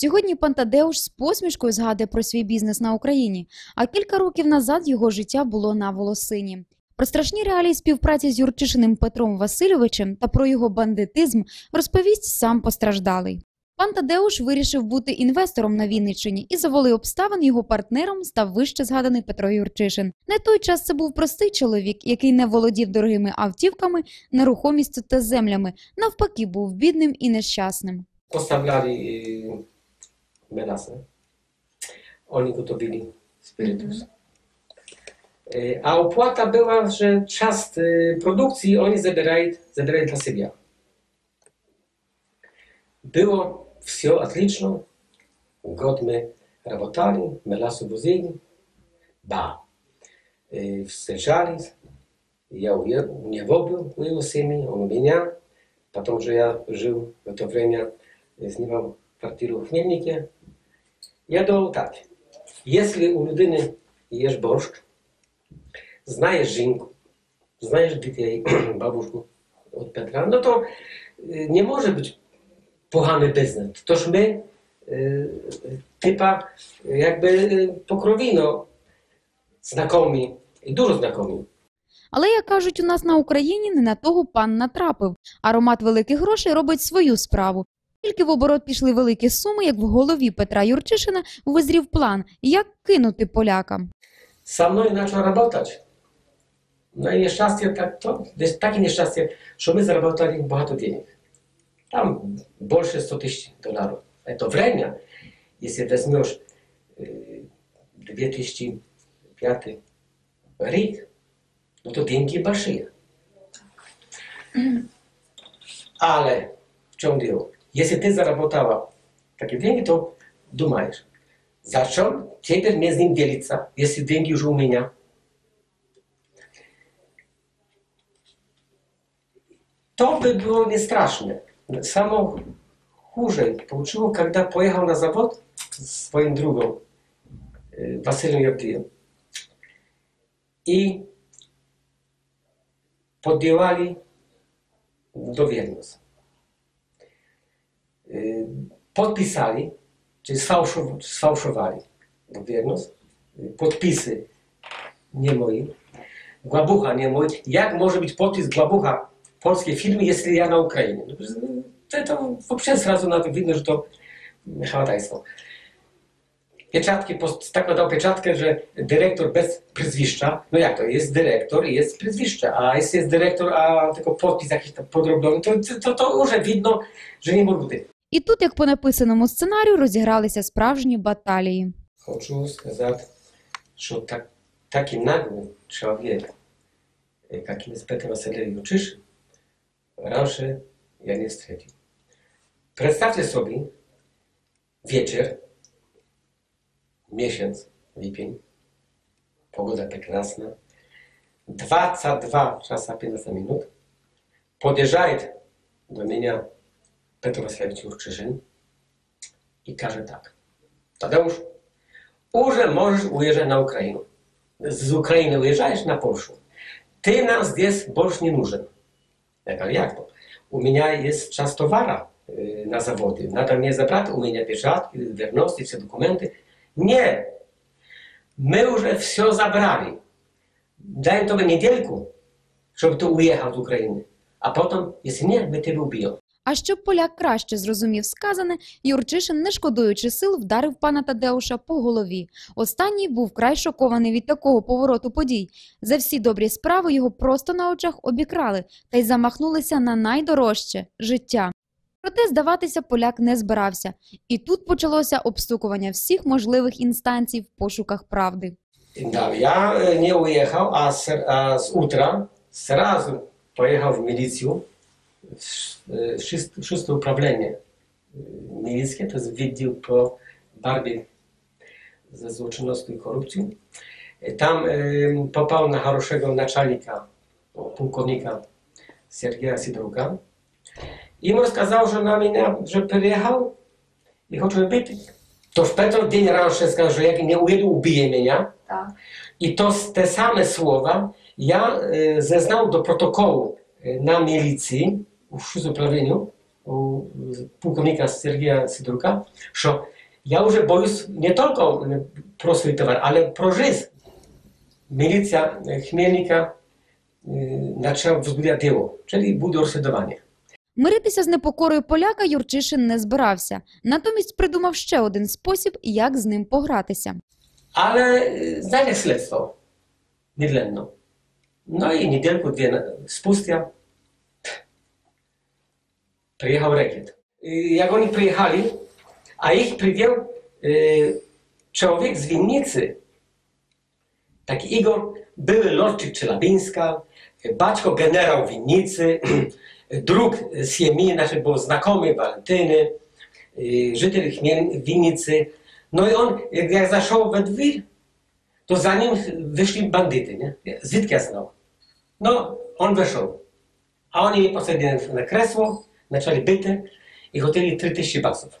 Сьогодні пан Тадеуш з посмішкою згадує про свій бізнес на Україні, а кілька років назад його життя було на волосині. Про страшні реалії співпраці з Юрчишиним Петром Васильовичем та про його бандитизм розповість сам постраждалий. Пан Тадеуш вирішив бути інвестором на Вінниччині і за волею обставин його партнером став вище згаданий Петро Юрчишин. На той час це був простий чоловік, який не володів дорогими автівками, нерухомістю та землями. Навпаки, був бідним і нещасним. Postawiali y, melasę. Oni gotowili spirytus. Y, A opłata była, że czas y, produkcji oni zabierali, zabierali dla siebie. Było все отлично. Год мы работали, меласу возили. Ба. Y, Встречались. Я у, е- у него был, у его семьи, он у меня. Потом же я жил в это время, э, снимал квартиру в Хмельнике. Я думал так, если у людини ешь борщ, знаєш жінку, знаєш дітей, бабушку от Петра, ну то е, не може бути поганий бізнес. Тож ми е, типа якби е, покровіно знакомі, і дуже знакомі. Але, як кажуть, у нас на Україні не на того пан натрапив. Аромат великих грошей робить свою справу. Тільки в оборот пішли великі суми, як в голові Петра Юрчишина визрів план, як кинути полякам. Со мной начал работать. Ну и несчастье так, то, десь таке несчастье, що ми заработали багато денег. Там больше 100 тысяч долларов. Это время, если возьмешь э, 2005 рік, ну то деньги большие. Але в чем дело? Если ты заработала такие деньги, то думаешь, зачем теперь мне с ним делиться, если деньги уже у меня? To by było nie straszne. Samo хуже получилось, когда поехал на завод с своим другом э, Василием Явдием. И podjęli dowierność. Y, podpisali, czyli sfałszowali wiernos, y, podpisy nie moi, Głabucha nie mój. Jak może być podpis Głabucha w polskiej firmy, jeśli ja na Ukrainie? No, y, to, to poprzez razu na tym widno, że to hałatajstwo. Pieczatki, tak dał pieczatkę, że dyrektor bez przyzwiszcza. No jak to? Jest dyrektor i jest przyzwiszcze. A jeśli jest dyrektor, a tylko podpis jakiś tam podrobiony, to, to, to już widno, że nie mógł być. І тут, як по написаному сценарію, розігралися справжні баталії. Хочу сказати, що так, такий наглий чоловік, як інспектор Василій Ючиш, раніше я не зустрічав. Представте собі вечір, місяць, липень, погода прекрасна, 22 часа 15 минут, під'їжджає до мене Petr Wasylewicz Urczyszyn i każe tak. Tadeusz, уже можешь уезжать на Украину. С Украины уезжаешь на Польшу. Ты нам здесь больше не нужен. Я говорю, jak to? У меня есть час товара э, на заводе. Надо мне забрать, у меня печатки, верности, все документы. Нет. Мы уже все забрали. Дай тебе недельку, чтобы ты уехал с Украины. А потом, если нет, мы тебя убьем. А щоб поляк краще зрозумів сказане, Юрчишин, не шкодуючи сил, вдарив пана Тадеуша по голові. Останній був край шокований від такого повороту подій. За всі добрі справи його просто на очах обікрали та й замахнулися на найдорожче життя. Проте здаватися поляк не збирався, і тут почалося обстукування всіх можливих інстанцій в пошуках правди. Я э, не уехал, а с утра сразу поехал в милицию, в ш- э, шест- шестое управление э, милицkie, to jest відділ по борьбе за злочинностью и коррупцию. И Там э, попал на хорошего начальника, полковника Сергея Сидорука. И ему сказал, что на меня уже переехал и хочет быть. То в Petro dzień раньше сказал, że jak nie ujeду, ubije mnie. I to z te same słowa ja e, zeznał do protokołu e, na milicji w szóstym uprawieniu у pułkownika Сергія Сидорука, що я вже боюсь не тільки е, про свій товар, але про жизнь. Міліція е, Хмельника е, почала возбудити діло, czyli буде розслідування. Миритися з непокорою поляка Юрчишин не збирався. Натомість придумав ще один спосіб, як з ним погратися. Ale e, znajdzie śledztwo. Niedlenno. No i niedzielku, dwie spustя. Przyjechał rekiet. I Jak oni przyjechali, a ich przywiał e, człowiek z winnicy. Taki Igor, były lordczyk Czelabińska, baćko generał winnicy, druk z Jeminy, znaczy był znakomy Walentyny, e, żytel winnicy. No i on, jak, jak zaszł we dwór, to za nim wyszli bandyty, nie? Zwitkę znał. No, on wyszedł. A oni posadzili na kresło, zaczęli byty i хотели 3000 баксів.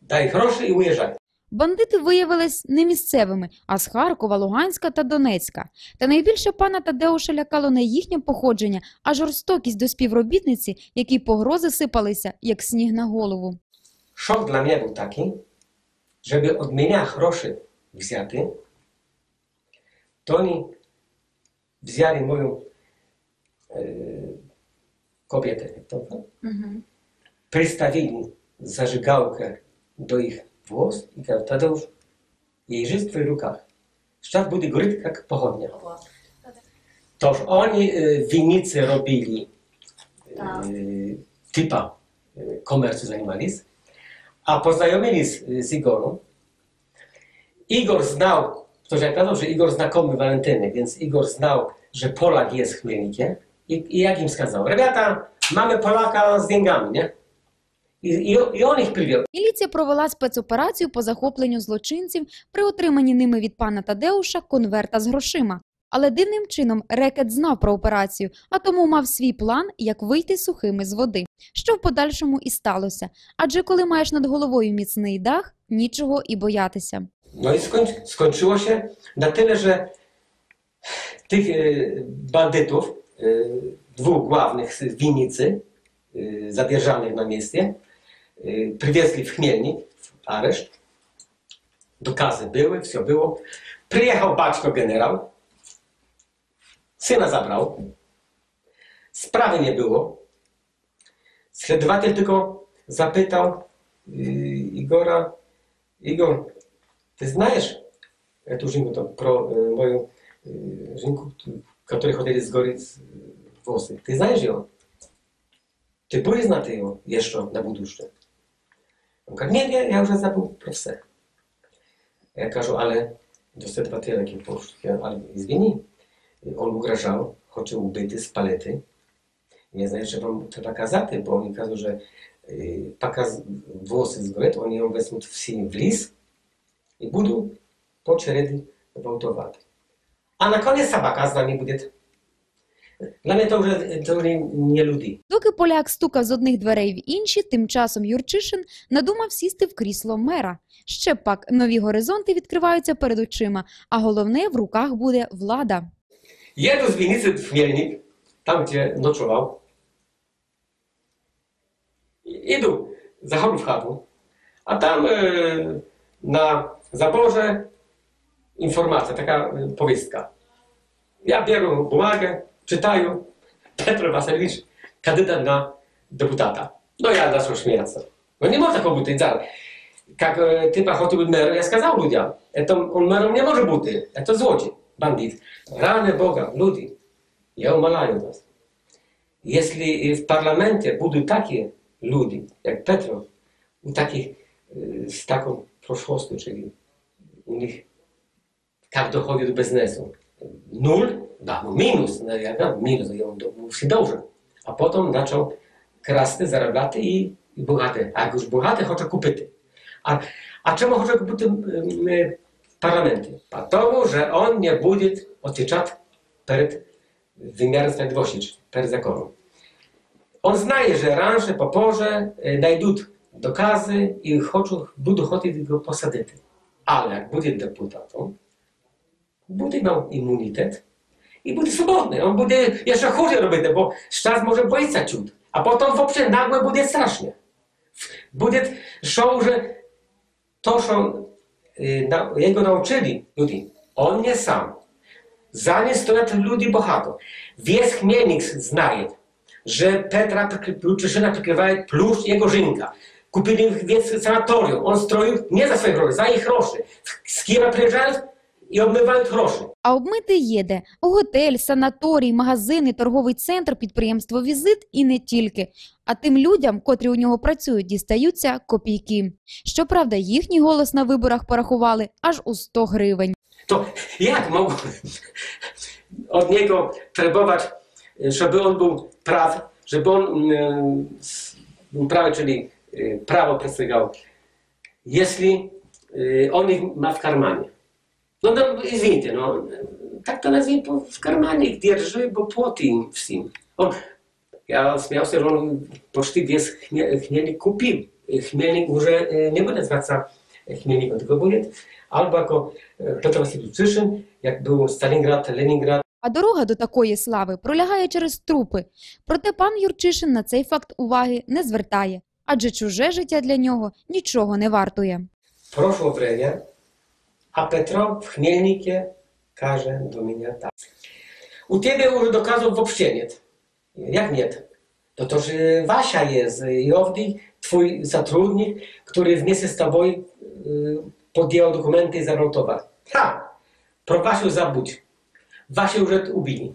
Дай гроші і уїжджай. Бандити виявились не місцевими, а з Харкова, Луганська та Донецька. Та найбільше пана Тадеуша лякало не їхнє походження, а жорстокість до співробітниці, якій погрози сипалися, як сніг на голову. Szok dla mnie był taki, żeby od mnie groszy wzięty, to oni wzięli moją e, kobiety, prawda? Mhm. Przystawili zażygałkę do ich włos i Tadeusz jej żył w twoich rukach. Szczat będzie jak pochodnia. Toż oni y, winicy robili y, tak. typa y, komercu zajmowali, a poznajomili z, z Igorą. Igor znał, ktoś jak nadał, że Igor znakomy Walentyny, więc Igor znał, że Polak jest chmielnikiem, i, i jak im skazał, Ребята, mamy Polaka z деньгами, nie? I, i, I on ich przywiózł. Міліція провела спецоперацію по захопленню злочинців при отриманні ними від пана Тадеуша конверта з грошима. Але дивним чином рекет знав про операцію, а тому мав свій план, як вийти сухими з води, що в подальшому і сталося. Адже коли маєш над головою міцний дах, нічого і боятися. Skończy, skończyło się na tyle, że tych e, bandytów, e, dwóch głównych z winnicy, e, zadержanych na miejscu, e, przywieźli w Chmielnik, w areszt. Dokazy były, wszystko było. Przyjechał baćko generał, syna zabrał, sprawy nie było. Śledowatel tylko zapytał y, Igora, Igor, ty знаешь эту жінку там про е, мою е, жінку, которая хотели згоріти волосы? Ти знаєш його? Ти будеш знати його ще на будущее? Он каже, ні, ні, я вже забув про все. Я кажу, але до следователя, який поруч, я, але извини, он угрожав, хоче убити, спалити. Я знаю, що вам треба казати, бо вони кажуть, що е, поки волоси згорять, вони його візьмуть всі в ліс, i budu po череді gwałtowany. A na koniec собака z nami буде. Dla mnie to вже, to вже nie люди. Доки поляк стукав з одних дверей в інші, тим часом Юрчишин надумав сісти в крісло мера. Ще пак нові горизонти відкриваються перед очима, а головне в руках буде влада. Jedu z winnicy w Chmielnik, tam gdzie noczował. I- Idu, zachodzą w chatu, a tam e, na zaborze informacja, taka e. Ja biorę bumagę, czytaję. Petro Wasylewicz, kandydat na deputata. No ja zaczął śmiać się. No nie można kogo być zaraz. Jak e, typa хотел być merem, ja сказал ludziom, to on merem nie może być, to złodziej, bandit. Rany Boga, ludzi, ja umalaję was. Jeśli w parlamencie będą takie ludzie, jak Petro, u takich, e, z taką przeszłością, czyli u nich jak dochodzi do biznesu. Nul, da, no minus, no ja wiem, minus, ja on musi dobrze. A potem zaczął krasty, zarabiać i, i bogaty. A jak już bogaty, chce kupić. A, a czemu chce kupić em, w parlamencie? Dlatego, że on nie będzie odcieczać przed wymiarem sprawiedliwości, przed zakonem. On znaje, że ransze po porze e, znajdą dokazy i chcą, będą chcieli go posadzić. Ale jak będzie deputatą, Budy miał immunitet i budy swobodny. On budy jeszcze chórze robił, bo czas może boica ciut. A potem woprzez nagłe budy strasznie. Budy szą, że to, co y, na, jego nauczyli ludzi, on nie sam. Za nie stoją ludzi bohato. Wies Chmielnik znaje, że Petra Czyszyna przykrywała plusz jego żynka. Kupili więc sanatorium. On stroił nie za swoje grosze, za ich groszy. Z Kijowa і обмивають гроші. А обмити є де готель, санаторій, магазини, торговий центр, підприємство візит і не тільки. А тим людям, котрі у нього працюють, дістаються копійки. Щоправда, їхній голос на виборах порахували аж у 100 гривень. То як мог від нього требувати, щоб він був прав, щоб він був е, правий, чи е, право представляв, якщо е, він їх мав в кармані? Ну, да, извините, но так-то возьми в кармане их держи, бо поти всем. Он, я смеялся, что он почти весь хмель, хмельник купил. Хмельник уже э, не будет зваться хмельником, только будет. Albo jako э, Петро Васильович Цишин, як був Сталінград, Ленінград. А дорога до такої слави пролягає через трупи. Проте пан Юрчишин на цей факт уваги не звертає, адже чуже життя для нього нічого не вартує. Прошло время, а Петро в Хмельнике каже до меня так. У тебя уже доказов вообще нет. Jak нет? No to, że Wasia jest i Owdi, twój zatrudnik, który wmесте z tobą y, podjął dokumenty i zabrał towar. Ha! Pro Wasiu zabudź. Wasię już ubili.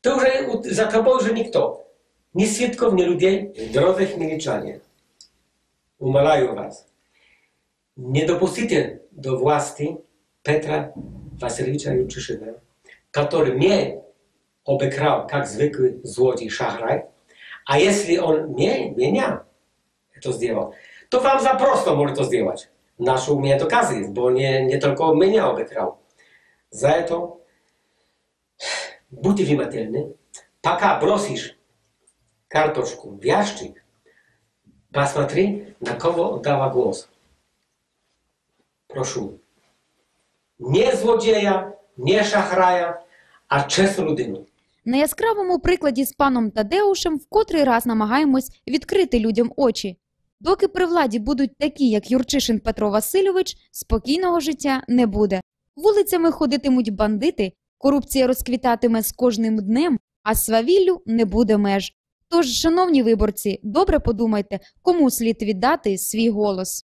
To już u- za tobą już nikt to. Ni świadków, ni ludzi. Drodzy Chmielniczanie, umalają was. Nie dopuścicie do władzy Petra Wasylewicza Juczyszyna, który mnie obekrał jak zwykły złodziej szachraj, a jeśli on mnie, mnie to zdjęwał, to wam za prosto może to zdjąć. Nasze umie dokazy, bo nie, nie tylko mnie obekrał. За to будьте внимательны. Пока бросишь картошку в ящик, посмотри, на кого отдала głos. Прошу. Не злодія, не шахрая, а чесну людину. На яскравому прикладі з паном Тадеушем в котрий раз намагаємось відкрити людям очі. Доки при владі будуть такі, як Юрчишин Петро Васильович, спокійного життя не буде. Вулицями ходитимуть бандити, корупція розквітатиме з кожним днем, а свавіллю не буде меж. Тож, шановні виборці, добре подумайте, кому слід віддати свій голос.